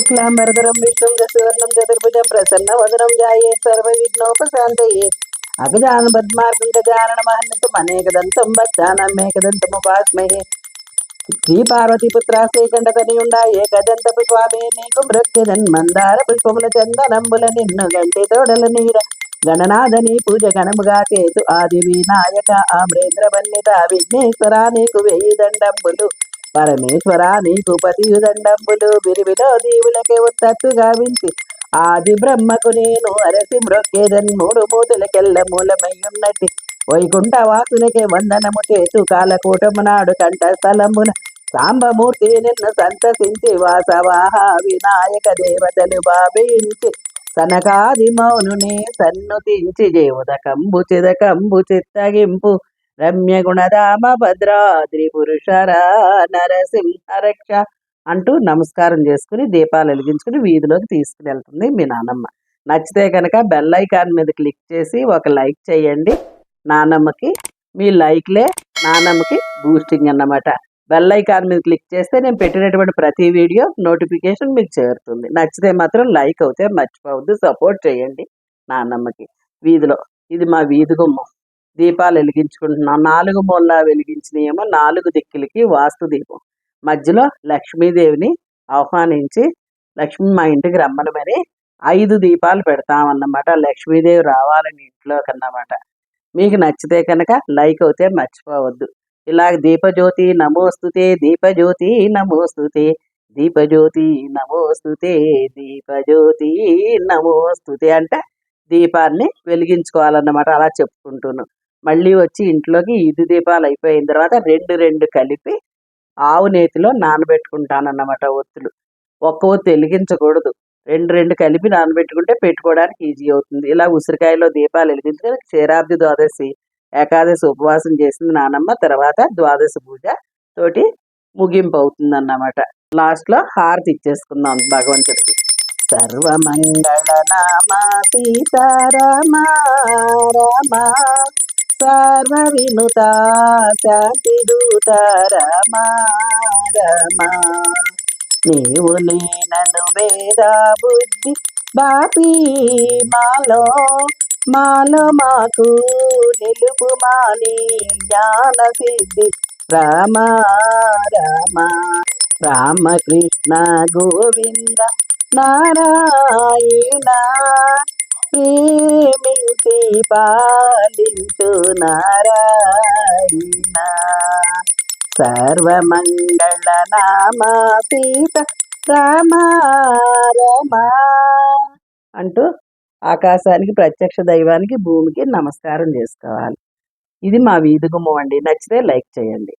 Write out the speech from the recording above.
శుక్లాంబరధరం విష్ణుం దశవర్ణం చతుర్భుజం ప్రసన్న వదనం జాయే సర్వ విఘ్నోపశాంతయే. అగజాన పద్మార్గం గజానన మహన్నితం అనేకదంతం బచ్చానమేకదంతముపాస్మహే శ్రీ పార్వతి పుత్ర శ్రీకంఠతనియుండ ఏకదంత పుష్పామే నీకు మృత్యుదన్ మందార పుష్పముల చందనంబుల నిన్ను గంటి తోడల నీర. గణనాథని పూజ గణముగా చేతు ఆది వినాయక ఆమ్రేంద్ర వన్నిత విఘ్నేశ్వర నీకు వెయ్యి దండంబులు. పరమేశ్వర నీకు పతియుదండంబులు బిరివిలో దీవులకే ఉత్తత్తు గావించి ఆది బ్రహ్మకు నేను అరసి మ్రొక్కేదన్ మూడు మూతులకెల్ల మూలమయ్యున్నట్టి వైకుంఠ వాసులకే వందనము చేతు కాలకూటమునాడు కంఠ స్థలమున సాంబమూర్తి నిన్ను సంతసించి వాసవాహ వినాయక దేవతలు భావించి సనకాది మౌనుని సన్నుతించి జేవుదకంబు చిదకంబు చిత్తగింపు రమ్య గుణధామ భద్రాద్రి పురుషర నరసింహ రక్ష అంటూ నమస్కారం చేసుకుని దీపాలు వెలిగించుకుని వీధిలోకి తీసుకుని వెళ్తుంది మీ నానమ్మ. నచ్చితే కనుక బెల్ ఐకాన్ మీద క్లిక్ చేసి ఒక లైక్ చేయండి. నానమ్మకి మీ లైక్లే నానమ్మకి బూస్టింగ్ అన్నమాట. బెల్ ఐకాన్ మీద క్లిక్ చేస్తే నేను పెట్టినటువంటి ప్రతి వీడియో నోటిఫికేషన్ మీకు చేరుతుంది. నచ్చితే మాత్రం లైక్ అవుతే మర్చిపోవద్దు సపోర్ట్ చేయండి నాన్నమ్మకి వీధిలో ఇది మా వీధి గుమ్మం. దీపాలు వెలిగించుకుంటున్నాం. నాలుగు మూల వెలిగించినేమో నాలుగు దిక్కులకి వాస్తు దీపం. మధ్యలో లక్ష్మీదేవిని ఆహ్వానించి లక్ష్మి మా ఇంటికి రమ్మనమని ఐదు దీపాలు పెడతామన్నమాట. లక్ష్మీదేవి రావాలని ఇంట్లోకి అన్నమాట మీకు నచ్చితే కనుక లైక్ అవుతే మర్చిపోవద్దు. ఇలా దీపజ్యోతి నమోస్తుతే దీపజ్యోతి నమోస్తుతే దీపజ్యోతి నమోస్తుతే దీపజ్యోతి నమోస్తుతే అంటే దీపాన్ని వెలిగించుకోవాలన్నమాట. అలా చెప్పుకుంటున్నాను మళ్ళీ వచ్చి ఇంట్లోకి ఇది దీపాలు అయిపోయిన తర్వాత రెండు రెండు కలిపి ఆవు నేతిలో నానబెట్టుకుంటానన్నమాట ఒత్తులు. ఒక్క ఒత్తు వెలిగించకూడదు. రెండు రెండు కలిపి నానబెట్టుకుంటే పెట్టుకోవడానికి ఈజీ అవుతుంది. ఇలా ఉసిరికాయలో దీపాలు వెలిగించుకొని క్షీరాబ్ది ద్వాదశి ఏకాదశి ఉపవాసం చేసింది నానమ్మ. తర్వాత ద్వాదశి పూజ తోటి ముగింపు అవుతుంది అన్నమాట లాస్ట్లో హారతి ఇచ్చేసుకుందాం భగవంతుడికి. సర్వమంగళ నామ సీతారామ రామ సర్వ వినుత శాంతి దూత రమ రమ. నీవు నేనను వేద బుద్ధి బాపీ మాలో మాలో మాకు నిలుపు మాని జ్ఞాన సిద్ధి. రామ రామ. రామకృష్ణ గోవింద నారాయణ. ప్రేమించి పాలించు నారాయణ సర్వమంగళ నామ సీత రామ అంటూ ఆకాశానికి ప్రత్యక్ష దైవానికి భూమికి నమస్కారం చేసుకోవాలి. ఇది మా వీధి గుమ్మం అండి. నచ్చితే లైక్ చేయండి.